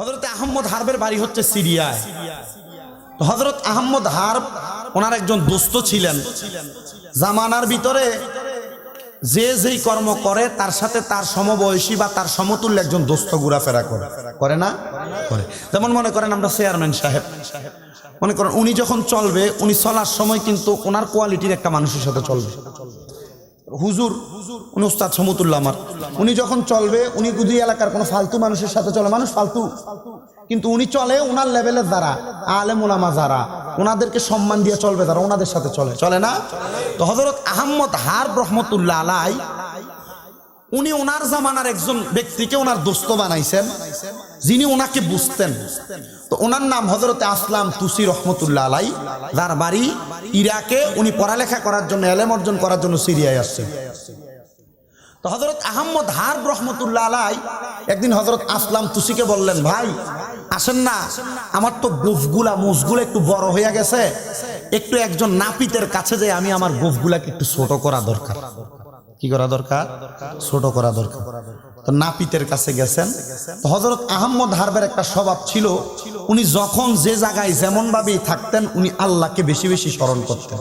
হজরত আহম্মদ হারবের বাড়ি হচ্ছে সিরিয়ায়। হজরত আহম্মদ হারব ওনার একজন দোস্ত ছিলেন। জামানার ভিতরে যে যেই কর্ম করে, তার সাথে তার সমবয়সী বা তার সমতুল্য একজন দোস্ত ঘোরাফেরা করে। করে না? করে। যেমন মনে করেন আমরা চেয়ারম্যান সাহেব। মনে করেন উনি যখন চলবে, উনি চলার সময় কিন্তু ওনার কোয়ালিটির একটা মানুষের সাথে চলবে। হুজুর, উনি উস্তাদ সমতুল্লাহ আমার। উনি যখন চলবে, উনি গুদি এলাকার কোনো ফালতু মানুষের সাথে চলে, মানুষ ফালতু। কিন্তু উনি চলে ওনার লেভেলের যারা আলেম ওলামা যারা ওনাদেরকে সম্মান দিয়ে চলবে তারা ওনাদের সাথে চলে। চলে না? তো হজরত আহম্মদ হার রহমতুল্লাহ আলাই, উনি ওনার জামানার একজন ব্যক্তিকে ওনার দোস্ত বানাইছেন। যিনি ওনাকে বুঝতেন। তো ওনার নাম হজরতে আসলাম তুসি রহমতুল্লাহ আলাই। যার বাড়ি ইরাকে। উনি পড়ালেখা করার জন্য, এলেম অর্জন করার জন্য সিরিয়ায় আসছেন। তো হজরত আহম্মদ হার রহমতুল্লাহ আলাই একদিন হজরত আসলাম তুসিকে বললেন, ভাই, আসেন না। আমার তো গোফগুলা, মুসগুলো একটু বড় হয়ে গেছে। একটু একজন নাপিতের কাছে যে আমি আমার গোফগুলাকে একটু ছোট করা দরকার। কি করা দরকার? ছোট করা দরকার। তো নাপিতের কাছে গেছেন। হজরত আহম্মদ হারবের একটা স্বভাব ছিল, উনি যখন যে জায়গায় যেমন ভাবেই থাকতেন, উনি আল্লাহকে বেশি বেশি স্মরণ করতেন।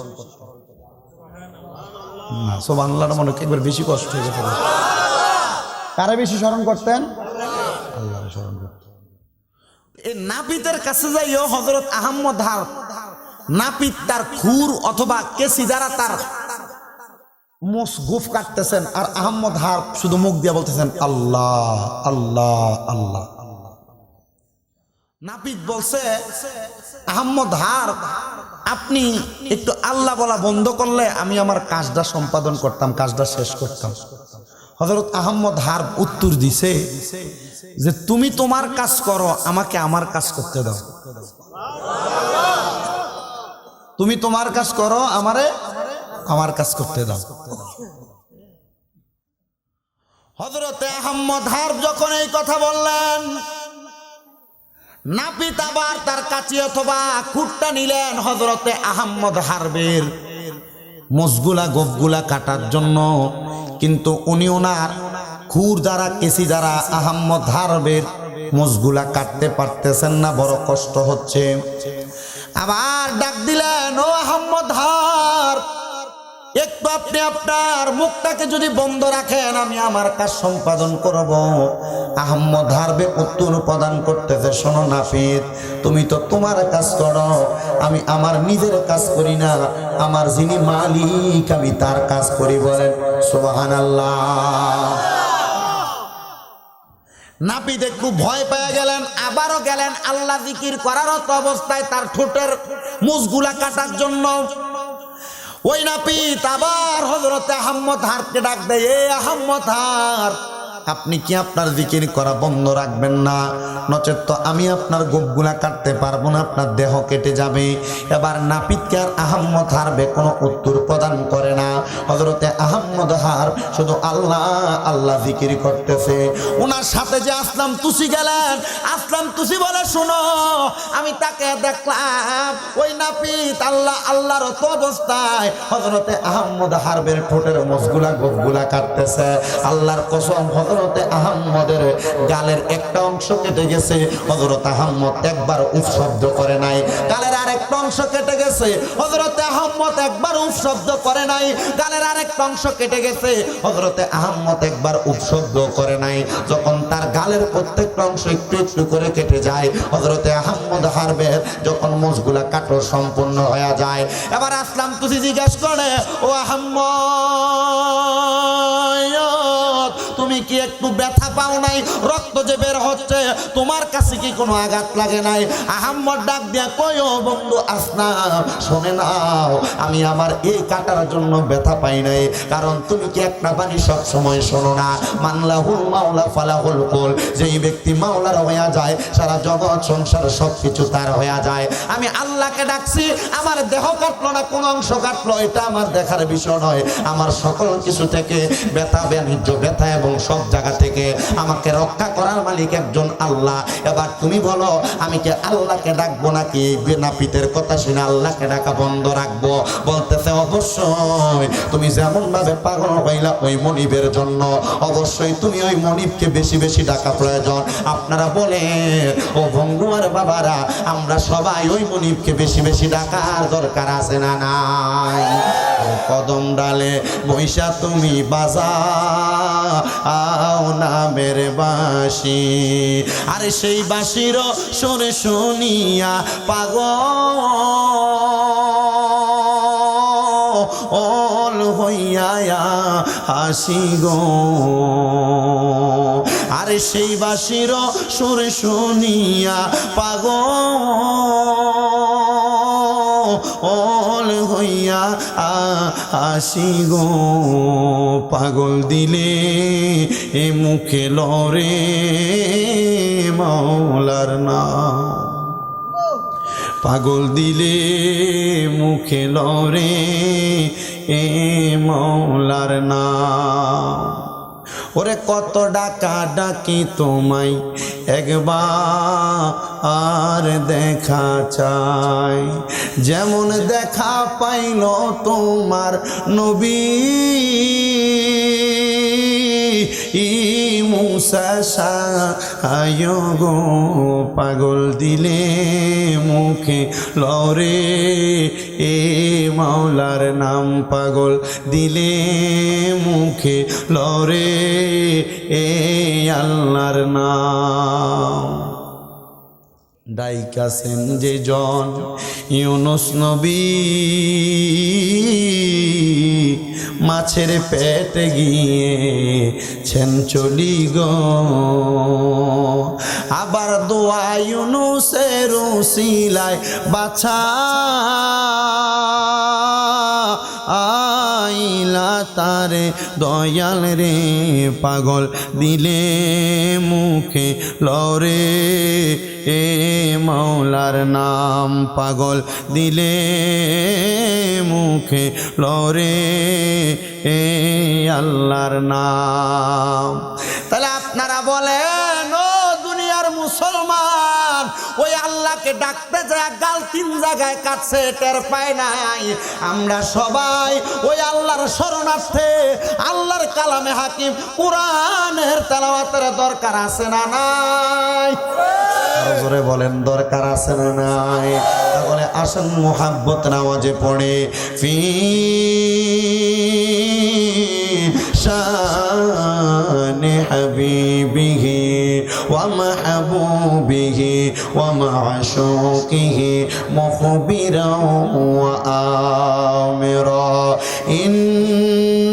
না সো বাংলার মনে একবার বেশি কষ্ট হয়ে গেছে। কারা বেশি স্মরণ করতেন? আল্লাহ স্মরণ এই নাপিতের কাছে যাইও হজরত আহম্মদ হার নাপিত তার খুর অথবা কেসি দ্বারা তার মোস গুফ কাটতেছেন আর আহম্মদ হার শুধু মুখ দিয়ে বলতেছেন, আল্লাহ আল্লাহ আল্লাহ নাপিত বলছে, আহম্মদ হার, আপনি একটু আল্লাহ বলা বন্ধ করলে আমি আমার কাজটা সম্পাদন করতাম, কাজটা শেষ করতাম। হজরত আহম্মদ হার উত্তর দিছে যে, তুমি তোমার কাজ করো, আমাকে আমার কাজ করতে দাও। তুমি তোমার কাজ করো, আমারে আমার কাজ করতে দাও। হজরতে আহম্মদ হার যখন এই কথা বললেন, নাপিত আবার তার কাছে অথবা খুঁটটা নিলেন হজরতে আহম্মদ হারবের। মসগুলা গোফগুলা কাটার জন্য, কিন্তু উনি ওনার খুর দ্বারা, কেসি দ্বারা আহম্মদ হারবের মসগুলা কাটতে পারতেছেন না, বড় কষ্ট হচ্ছে। আবার ডাক দিলেন, ও একটু আপনি আপনার মুখটাকে যদি বন্ধ রাখেন, আমি আমার কাজ সম্পাদন করব। আহম্মদ হারবে উত্তর প্রদান করতেছে, শোনো নাফিদ, তুমি তো তোমার কাজ করো, আমি আমার নিজের কাজ করি না, আমার যিনি মালিক, আমি তার কাজ করি বলেন সোহান নাপিত একটু ভয় পেয়ে গেলেন, আবারও গেলেন, আল্লাহ জিকির করার তো অবস্থায় তার ঠোঁটের মুসগুলা কাটার জন্য। ওই নাপিত আবার হজরতে আহম্মদ হারকে ডাক দেয় এ আহম্মদ হার আপনি কি আপনার জিকির করা বন্ধ রাখবেন না? নচেত তো আমি আপনার গোপগুলা কাটতে পারব না, আপনার দেহ কেটে যাবে। এবার নাপিতকে আর আহম্মদ হারবে কোনো উত্তর প্রদান করে না। হজরতে আহম্মদ হার শুধু আল্লাহ আল্লাহ জিকির করতেছে। ওনার সাথে যে আসলাম তুসি গেলেন। আসলাম তুসি বলে, শোনো, আমি তাকে দেখলাম, ওই নাপিত আল্লাহ, আল্লাহর তো অবস্থায়। হজরতে আহম্মদ হারবের ঠোঁটের মসগুলা গোপগুলা কাটতেছে। আল্লাহর কসম হজরতে আহম্মদের গালের একটা অংশ কেটে গেছে। হজরত আহম্মদ একবার উফ শব্দ করে নাই। গালের আরেকটা অংশ কেটে গেছে। হজরতে আহম্মদ একবার উফ শব্দ করে নাই। গালের আরেকটা অংশ কেটে গেছে। হজরতে আহম্মদ একবার উফ শব্দ করে নাই। যখন তার গালের প্রত্যেকটা অংশ একটু একটু করে কেটে যায় হজরতে আহম্মদ হারবে। যখন মুসগুলা কাটো সম্পূর্ণ হয়ে যায়। এবার আসলাম, তুই জিজ্ঞেস করে, ও আহম্মদ কি একটু ব্যথা পাও নাই? রক্ত যে বের হচ্ছে, তোমার কাছে কি কোনো আঘাত লাগে নাই? আহম্মদ ডাক দিয়া কয়ো বন্ধু আসনা শোনে নাও, আমি আমার এই কাটার জন্য ব্যথা পাই নাই। কারণ তুমি কি একটা বাণী সব সময় শোনো না? মানলাহুল মাওলা ফালাহুল কুল, যেই ব্যক্তি মাওলার হইয়া যায়, সারা জগৎ সংসার সব কিছু তার হইয়া যায়। আমি আল্লাহকে ডাকছি, আমার দেহ কাটলো না, কোন অংশ কাটলো, এটা আমার দেখার বিষয় নয়। আমার সকল কিছু থেকে ব্যথা, বাণিজ্য ব্যথা এবং সব জায়গা থেকে আমাকে রক্ষা করার মালিক একজন আল্লাহ। এবার তুমি বলো, আমি কি আল্লাহকে ডাকবো নাকি? নাপিতের কথা শুনে আল্লাহকে ডাকা বন্ধ রাখব? বলতেছে, অবশ্যই। তুমি যেমন ভাবে পাগল হইলা ওই মনিবের জন্য, অবশ্যই তুমি ওই মনিবকে বেশি বেশি ডাকা প্রয়োজন। আপনারা বলে, ও ভঙ্গুয়ার বাবারা, আমরা সবাই ওই মনিবকে বেশি বেশি ডাকার দরকার আছে না নাই? কদম ডালে বৈশা তুমি বাজা আও নামের বাসি আরে সেই বাসির সরে শুনিয়া পাগল হইয়া হাসি গো। আরে সেই বাসির সুর শুনিয়া পাগল আসি গো, পাগল দিলে এ মুখে লরে মাওলার না পাগল দিলে মুখে লরে এ মৌলার নাম। ওরে কত ডাকা ডাকি তোমায় একবার দেখা চাই। যেমন দেখা পাইল তোমার নবী। ই মুসা সায় গো, পাগল দিলে মুখে লরে এ মাওলার নাম পাগল দিলে মুখে লরে এ আল্লাহর নাম। ডাইকাছেন যে জন, ইউনুস নবী। মাছের পেটে গিয়ে ছেন চলি গো। আবার দোয়া ইউনুসের উসিলায় বাছা আইলা তারে দয়াল রে, পাগল দিলে মুখে লরে। এ মাওলার নাম পাগল দিলে মুখে লরে এ আল্লাহর নাম। তাহলে আপনারা বলেন, ও দুনিয়ার মুসলমান, ওই আল্লাহকে ডাকতে যায়, গাল তিন জায়গায় কাটছে, টের পায় নাই। আমরা সবাই ওই আল্লাহর শরণার্থে, আল্লাহর কালামে হাকিম, কোরআনের তেলাওয়াতের দরকার আছে না নাই? আরো জোরে বলেন দরকার আছে না নাই তাহলে আসেন মোহাব্বত নামাজে পড়ে ফি শান হাবিবিহি ومحبوبه ومعشوقه مخبرا وآمرا